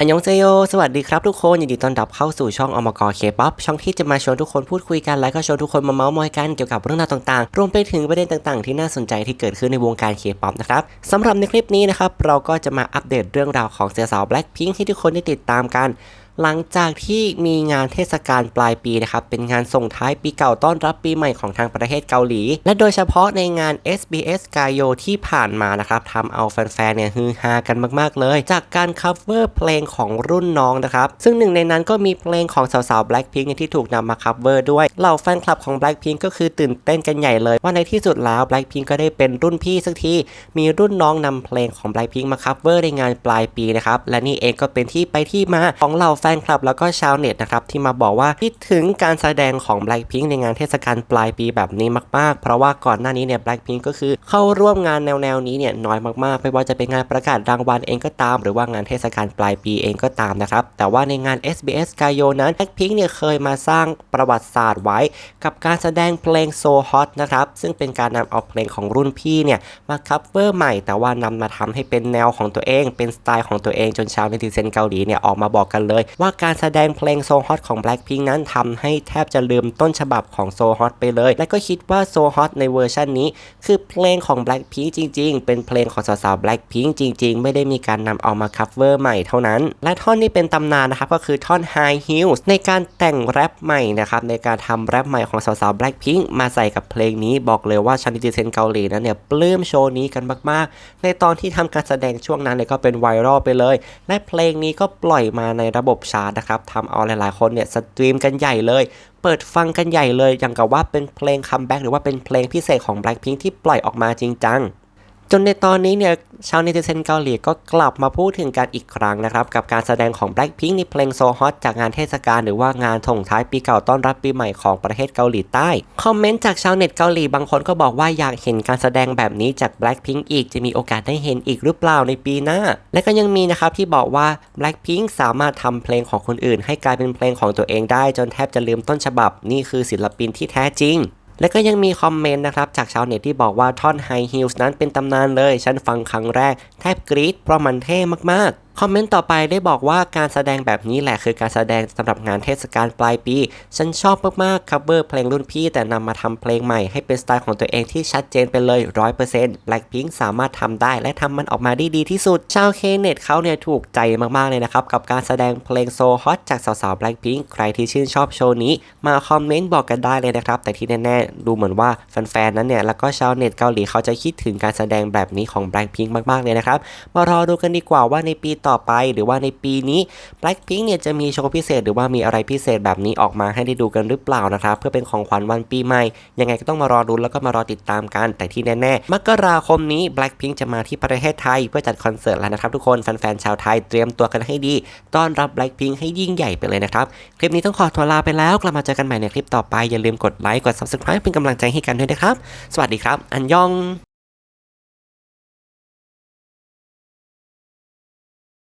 อันยองเซโย สวัสดีครับทุกคน ยินดีต้อนรับเข้าสู่ช่องอมกเคป๊อปช่องที่จะมาชวนทุกคนพูดคุยกัน และก็ชวนทุกคนมาเมาส์มอยกันเกี่ยวกับเรื่องราวต่างๆ รวมไปถึงประเด็นต่างๆ ที่น่าสนใจที่เกิดขึ้นในวงการเคป๊อปนะครับสำหรับในคลิปนี้นะครับ เราก็จะมาอัปเดตเรื่องราวของเสียสาวแบล็คพิงค์ที่ทุกคนได้ติดตามกัน หลังจากที่มีงานเทศกาลปลายปีนะครับ เป็นงานส่งท้ายปีเก่าต้อนรับปีใหม่ของทางประเทศเกาหลี และโดยเฉพาะในงาน SBS g a y o ที่ผ่านมานะครับทำเอาแฟนๆเนี่ยฮือฮากันมากๆเลย จากการ cover เพลงของรุ่นน้องนะครับ ซึ่งหนึ่งในนั้นก็มีเพลงของสาวๆ Blackpink ที่ถูกนำมา cover ด้วย เหล่าแฟนคลับของ Blackpink ก็คือตื่นเต้นกันใหญ่เลย ว่าในที่สุดแล้ว Blackpink ก็ได้เป็นรุ่นพี่สักที มีรุ่นน้องนำเพลงของ Blackpink มา cover ในงานปลายปีนะครับและนี่เองก็เป็นที่ไปที่มาของเหล่าแฟนคลับแล้วก็ชาวเน็ตนะครับที่มาบอกว่าคิดถึงการแสดงของ Blackpink ในงานเทศกาลปลายปีแบบนี้มาก ๆ เพราะว่าก่อนหน้านี้เนี่ย Blackpink ก็คือเข้าร่วมงานแนว ๆ นี้เนี่ยน้อยมาก ๆ ไม่ว่าจะเป็นงานประกาศรางวัลเองก็ตาม หรือว่างานเทศกาลปลายปีเองก็ตามนะครับ แต่ว่าในงาน SBS g a y o นั้น Blackpink เนี่ยเคยมาสร้างประวัติศาสตร์ไว้ กับการแสดงเพลง So Hot นะครับซึ่งเป็นการนำเอาเพลงของรุ่นพี่เนี่ยมาคัฟเวอร์ใหม่ แต่ว่านำมาทำให้เป็นแนวของตัวเอง เป็นสไตล์ของตัวเองจนชาวเนติเซนเกาหลีเนี่ยออกมาบอกกันเลยว่าการแสดงเพลง So Hot ของ Blackpink นั้นทำให้แทบจะลืมต้นฉบับของ So Hot ไปเลย และก็คิดว่า So Hot ในเวอร์ชันนี้ คือเพลงของ Blackpink จริง ๆ เป็นเพลงของสาวๆ Blackpink จริง ๆ ไม่ได้มีการนำเอามาคัฟเวอร์ใหม่เท่านั้น และท่อนที่เป็นตำนานนะครับก็คือท่อน High Heels ในการแต่งแรปใหม่นะครับในการทำแรปใหม่ของสาวๆ Blackpink มาใส่กับเพลงนี้บอกเลยว่าชาวนิติเซนเกาหลีนั้นเนี่ยปลื้มโชว์นี้กันมาก ๆ ในตอนที่ทำการแสดงช่วงนั้นเนี่ยก็เป็นไวรัลไปเลย และเพลงนี้ก็ปล่อยมาในระบบชาร์ตนะครับทำเอาหลายๆ คนเนี่ยสตรีมกันใหญ่เลย เปิดฟังกันใหญ่เลย อย่างกับว่าเป็นเพลงคัมแบ็กหรือว่าเป็นเพลงพิเศษของ Blackpink ที่ปล่อยออกมาจริงจัง จนในตอนนี้เนี่ยชาวเนติเซนเกาหลีก็กลับมาพูดถึงกันอีกครั้งนะครับ กับการแสดงของ Blackpink ในเพลง So Hot จากงานเทศกาลหรือว่างานส่งท้ายปีเก่าต้อนรับปีใหม่ของประเทศเกาหลีใต้ คอมเมนต์จากชาวเน็ตเกาหลีบางคนก็บอกว่าอยากเห็นการแสดงแบบนี้จาก Blackpink อีกจะมีโอกาสได้เห็นอีกหรือเปล่าในปีหน้า และก็ยังมีนะครับที่บอกว่า Blackpink สามารถทำเพลงของคนอื่น ให้กลายเป็นเพลงของตัวเองได้ จนแทบจะลืมต้นฉบับ นี่คือศิลปินที่แท้จริง และก็ยังมีคอมเมนต์นะครับ จากชาวเน็ตที่บอกว่าท่อน High Heels นั้นเป็นตำนานเลย ฉันฟังครั้งแรกแทบกรี๊ดเพราะมันเท่มากๆ คอมเมนต์ต่อไปได้บอกว่าการแสดงแบบนี้แหละคือการแสดงสำหรับงานเทศกาลปลายปี ฉันชอบมากๆ cover เพลงรุ่นพี่แต่นำมาทำเพลงใหม่ให้เป็นสไตล์ของตัวเองที่ชัดเจนไปเลย 100% Blackpink สามารถทำได้และทำมันออกมาได้ดีที่สุด ชาวเคเน็ตเขาเนี่ยถูกใจมากๆเลยนะครับ กับการแสดงเพลงโซฮอตจากสาวๆ Blackpink ใครที่ชื่นชอบโชว์นี้ มาคอมเมนต์บอกกันได้เลยนะครับ แต่ที่แน่ๆ ดูเหมือนว่าแฟนๆนั้นเนี่ยแล้วก็ชาวเน็ตเกาหลีเขาจะคิดถึงการแสดงแบบนี้ของ Blackpink มากๆเลยนะครับมารอดูกันดีกว่าว่าในปีตต่อไป หรือว่าในปีนี้ Blackpink เนี่ยจะมีโชว์พิเศษ หรือว่ามีอะไรพิเศษแบบนี้ออกมาให้ได้ดูกันหรือเปล่านะครับเพื่อเป็นของขวัญวันปีใหม่ ยังไงก็ต้องมารอดูแล้วก็มารอติดตามกัน แต่ที่แน่ๆมกราคมนี้ Blackpink จะมาที่ประเทศไทย เพื่อจัดคอนเสิร์ตแล้วนะครับทุกคนแฟนๆชาวไทยเตรียมตัวกันให้ดี ต้อนรับ Blackpink ให้ยิ่งใหญ่ไปเลยนะครับคลิปนี้ต้องขอตัวลาไปแล้วกลับมาเจอกันใหม่ในคลิปต่อไปอย่าลืมกดไลค์กด Subscribe เป็นกำลังใจให้กันด้วยนะครับสวัสดีครับ อันยอง